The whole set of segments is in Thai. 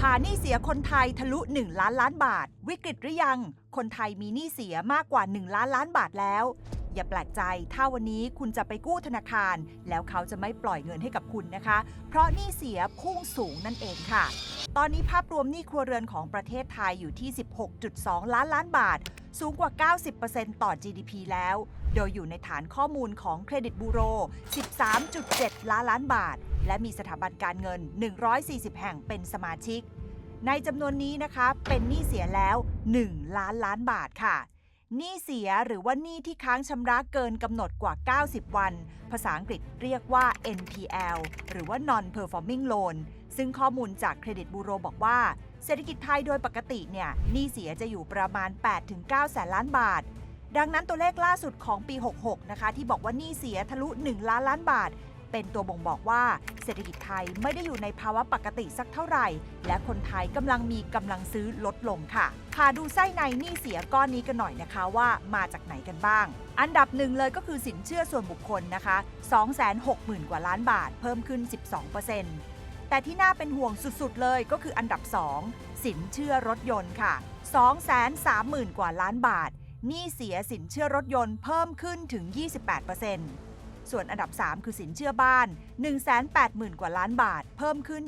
พาหนี้เสียคนไทยทะลุ 1 ล้านล้านบาท วิกฤตหรือยัง คนไทยมีหนี้เสียมากกว่า 1 ล้านล้านบาทแล้ว อย่าแปลกใจ ถ้าวันนี้คุณจะไปกู้ธนาคาร แล้วเขาจะไม่ปล่อยเงินให้กับคุณนะคะ เพราะหนี้เสียพุ่งสูงนั่นเองค่ะ ตอนนี้ภาพรวมหนี้ครัวเรือนของประเทศไทยอยู่ที่ 16.2 ล้านล้านบาท สูงกว่า 90%ต่อ GDP แล้ว โดยอยู่ในฐานข้อมูลของเครดิตบูโร 13.7 ล้านล้านบาท และมีสถาบันการเงิน 140 แห่งเป็นสมาชิก ในจำนวนนี้นะคะเป็นหนี้เสียแล้ว 1 ล้านล้านบาทค่ะ หนี้เสียหรือว่าหนี้ที่ค้างชำระเกินกำหนดกว่า 90 วัน ภาษาอังกฤษเรียกว่า NPL หรือว่า non performing loan ซึ่งข้อมูลจากเครดิตบูโรบอกว่า เศรษฐกิจไทยโดยปกติเนี่ยหนี้เสียจะอยู่ประมาณ 8-9 แสนล้านบาท ดังนั้นตัวเลขล่าสุดของปี 66 นะคะ ที่บอกว่าหนี้เสียทะลุ 1 ล้านล้านบาท เป็นตัวบ่งบอกว่าเศรษฐกิจไทยไม่ได้อยู่ในภาวะปกติสักเท่าไหร่ และคนไทยกำลังมีกำลังซื้อลดลงค่ะพาดูไส้ในหนี้เสียก้อนนี้กันหน่อยนะคะว่ามาจากไหนกันบ้าง อันดับหนึ่งเลยก็คือสินเชื่อส่วนบุคคลนะคะ 260,000 กว่าล้านบาท เพิ่มขึ้น 12%แต่ที่น่าเป็นห่วงสุดๆเลยก็คืออันดับ 2 สินเชื่อรถยนต์ค่ะ 230,000 กว่าล้านบาทหนี้เสียสินเชื่อรถยนต์เพิ่มขึ้นถึง 28% ส่วนอันดับ 3 คือสินเชื่อบ้าน 180,000 กว่าล้านบาท เพิ่มขึ้น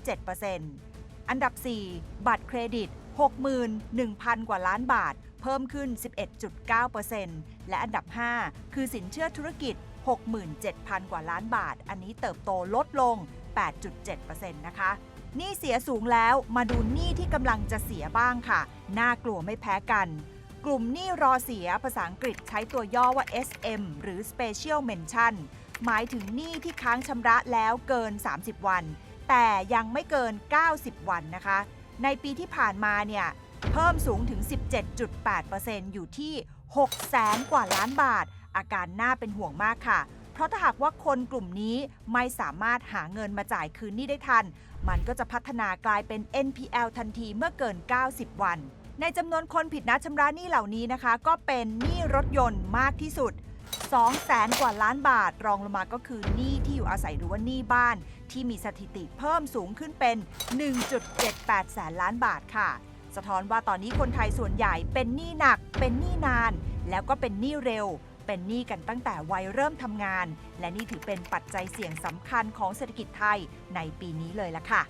7%อันดับ 4 บัตรเครดิต 61,000 กว่าล้านบาท เพิ่มขึ้น 11.9%และอันดับ 5 คือสินเชื่อธุรกิจ 67,000 กว่าล้านบาท อันนี้เติบโตลดลง 8.7%นะคะหนี้เสียสูงแล้วมาดูหนี้ที่กำลังจะเสียบ้างค่ะ น่ากลัวไม่แพ้กัน กลุ่มหนี้รอเสียภาษาอังกฤษใช้ตัวย่อว่า SM หรือ Special Mention หมายถึงหนี้ที่ค้างชำระแล้วเกิน 30 วัน แต่ยังไม่เกิน 90 วันนะคะ ในปีที่ผ่านมาเนี่ยเพิ่มสูงถึง 17.8%อยู่ที่ 6 แสนกว่าล้านบาท อาการน่าเป็นห่วงมากค่ะ เพราะถ้าหากว่าคนกลุ่มนี้ไม่สามารถหาเงินมาจ่ายคืนนี้ได้ทัน มันก็จะพัฒนากลายเป็น NPL ทันทีเมื่อเกิน 90 วัน ในจำนวนคนผิดนัดชำระหนี้เหล่านี้นะคะ ก็เป็นหนี้รถยนต์มากที่สุด 2แสนกว่าล้านบาท รองลงมาก็คือหนี้ที่อยู่อาศัยหรือว่าหนี้บ้าน ที่มีสถิติเพิ่มสูงขึ้นเป็น 1.78 แสนล้านบาทค่ะ สะท้อนว่าตอนนี้คนไทยส่วนใหญ่เป็นหนี้หนัก เป็นหนี้นาน แล้วก็เป็นหนี้เร็ว เป็นหนี้กันตั้งแต่วัยเริ่มทำงาน และนี่ถือเป็นปัจจัยเสี่ยงสำคัญของเศรษฐกิจไทยในปีนี้เลยล่ะค่ะ